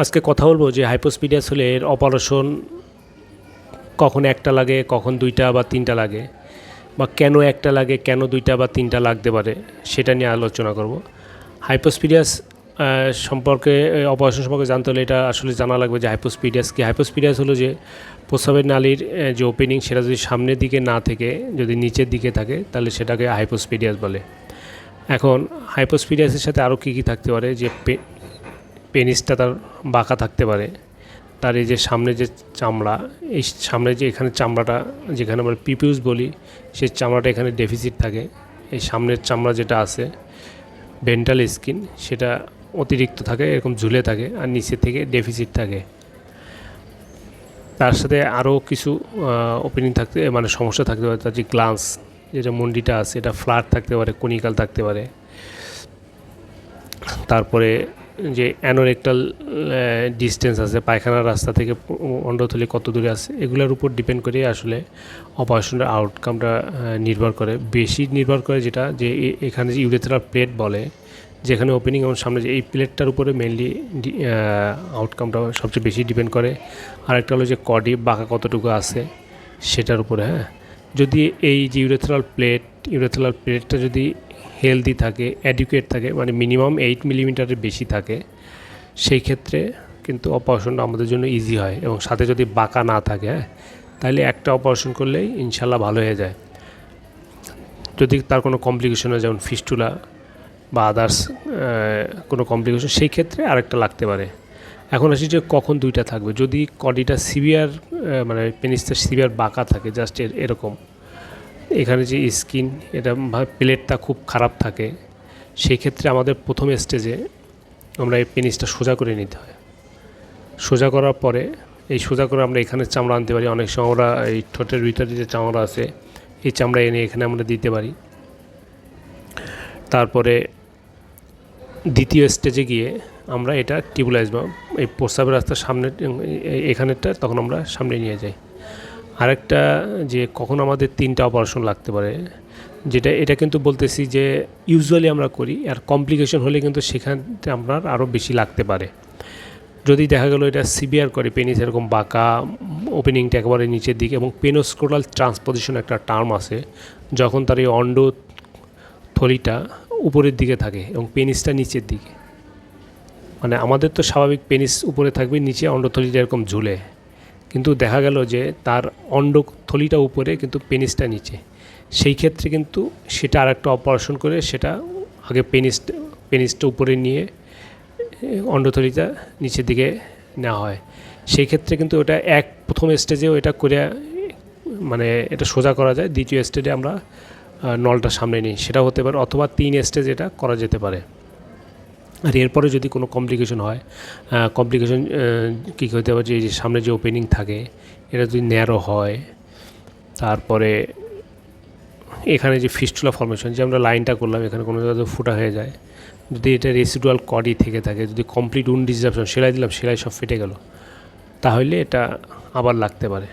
আজকে কথা বলব যে হাইপোস্পিডিয়াস হলে এর অপারেশন কখন একটা লাগে, কখন দুইটা বা তিনটা লাগে, বা কেন একটা লাগে, কেন দুইটা বা তিনটা লাগতে পারে, সেটা নিয়ে আলোচনা করব। হাইপোস্পিডিয়াস সম্পর্কে অপারেশন সম্পর্কে জানতে হলে এটা আসলে জানা লাগবে যে হাইপোস্পিডিয়াস কি। হাইপোস্পিডিয়াস হলো যে প্রস্রাবের নালীর যে ওপেনিং সেটা যদি সামনের দিকে না থেকে, যদি নিচের দিকে থাকে, তাহলে সেটাকে হাইপোস্পিডিয়াস বলে। এখন হাইপোস্পিডিয়াসের সাথে আরও কী কী থাকতে পারে? যে পেনিসটা তার বাঁকা থাকতে পারে। তার এই যে সামনে যে চামড়া, এই সামনে যে এখানে চামড়াটা, যেখানে আমরা পিপিউস বলি, সেই চামড়াটা এখানে ডেফিসিট থাকে। এই সামনের চামড়া যেটা আছে ভেন্টাল স্কিন, সেটা অতিরিক্ত থাকে, এরকম ঝুলে থাকে আর নিচে থেকে ডেফিসিট থাকে। তার সাথে আরও কিছু ওপেনিং থাকতে মানে সমস্যা থাকতে পারে, তার যে গ্লান্স, যেটা মন্ডিটা আছে, এটা ফ্ল্যাট থাকতে পারে কনিকাল থাকতে পারে। তারপরে যে অ্যানোরেক্টাল ডিস্টেন্স আছে, পায়খানার রাস্তা থেকে অন্ডথলি কত দূরে আছে, এগুলোর উপর ডিপেন্ড করে আসলে অপারেশনের আউটকামটা নির্ভর করে। বেশি নির্ভর করে যেটা যে এখানে যে ইউরেথ্রাল প্লেট বলে, যেখানে ওপেনিং এবং সামনে যে এই প্লেটটার উপরে মেনলি আউটকামটা সবচেয়ে বেশি ডিপেন্ড করে। আরেকটা হলো যে কডি বাঁকা কতটুকু আছে, সেটার উপরে হ্যাঁ। যদি এই যে ইউরেথ্রাল প্লেট ইউরেথ্রাল প্লেটটা যদি হেলদি থাকে অ্যাডিকুয়েট থাকে মানে মিনিমাম এইট মিলিমিটারের বেশি থাকে, সেই ক্ষেত্রে কিন্তু অপারেশনটা আমাদের জন্য ইজি হয়। এবং সাথে যদি বাঁকা না থাকে হ্যাঁ তাহলে একটা অপারেশন করলেই ইনশাল্লাহ ভালো হয়ে যায়। যদি তার কোনো কমপ্লিকেশন হয়, যেমন ফিস্টুলা বা আদার্স কোনো কমপ্লিকেশন সেই ক্ষেত্রে আরেকটা লাগতে পারে। এখন আসি যে কখন দুইটা থাকবে। যদি কডিটা সিভিয়ার মানে পেনিসটা সিভিয়ার বাঁকা থাকে জাস্ট এরকম। এখানে যে স্কিন, এটা প্লেটটা খুব খারাপ থাকে, সেই ক্ষেত্রে আমাদের প্রথম স্টেজে আমরা এই পেনিসটা সোজা করে নিতে হয়। সোজা করার পরে, এই সোজা করে আমরা এখানে চামড়া আনতে পারি। অনেক সময় আমরা এই ঠোঁটের ভিতরে যে চামড়া আছে, এই চামড়া এনে এখানে আমরা দিতে পারি। তারপরে দ্বিতীয় স্টেজে গিয়ে আমরা এটা টিউবলাইজ বা এই প্রস্রাবের রাস্তার সামনে এখানেরটা তখন আমরা সামনে নিয়ে যাই। আরেকটা যে কখন আমাদের তিনটা অপারেশন লাগতে পারে, যেটা, এটা কিন্তু বলতেছি যে ইউজুয়ালি আমরা করি, আর কমপ্লিকেশন হলে কিন্তু সেখানে আপনার আরও বেশি লাগতে পারে। যদি দেখা গেলো এটা সিভিয়ার করে পেনিস এরকম বাঁকা ওপেনিংটা একেবারে নিচের দিকে, এবং পেনোস্ক্রোটাল ট্রান্সপোজিশন একটা টার্ম আছে, যখন তার এই অন্ড থলিটা উপরের দিকে থাকে এবং পেনিসটা নিচের দিকে। মানে আমাদের তো স্বাভাবিক পেনিস উপরে থাকবে, নিচে অন্ডথলিটা এরকম ঝুলে। কিন্তু দেখা গেল যে তার অন্ডথলিটা উপরে কিন্তু পেনিসটা নিচে। সেই ক্ষেত্রে কিন্তু সেটা আর একটা অপারেশন করে সেটা আগে পেনিস পেনিসটা উপরে নিয়ে অন্ডথলিটা নিচের দিকে নেওয়া হয়। সেই ক্ষেত্রে কিন্তু ওটা এক প্রথম স্টেজেও এটা করে মানে এটা সোজা করা যায়। দ্বিতীয় স্টেজে আমরা নলটা সামনে নিই। সেটা হতে পারে অথবা তিন স্টেজ এটা করা যেতে পারে। আর এরপরে যদি কোনো কমপ্লিকেশন হয় কমপ্লিকেশন কী হতে পারে যে সামনে যে ওপেনিং থাকে, এটা যদি ন্যারো হয়, তারপরে এখানে যে ফিস্টুলা ফর্মেশন যে আমরা লাইনটা করলাম, এখানে কোনো জায়গায় ফুটা হয়ে যায়, যদি এটা রেসিডুয়াল কডি থেকে থাকে, যদি কমপ্লিট উন ডিসরাপশন সেলাই দিলাম, সেলাই সব ফেটে গেল, তাহলে এটা আবার লাগতে পারে।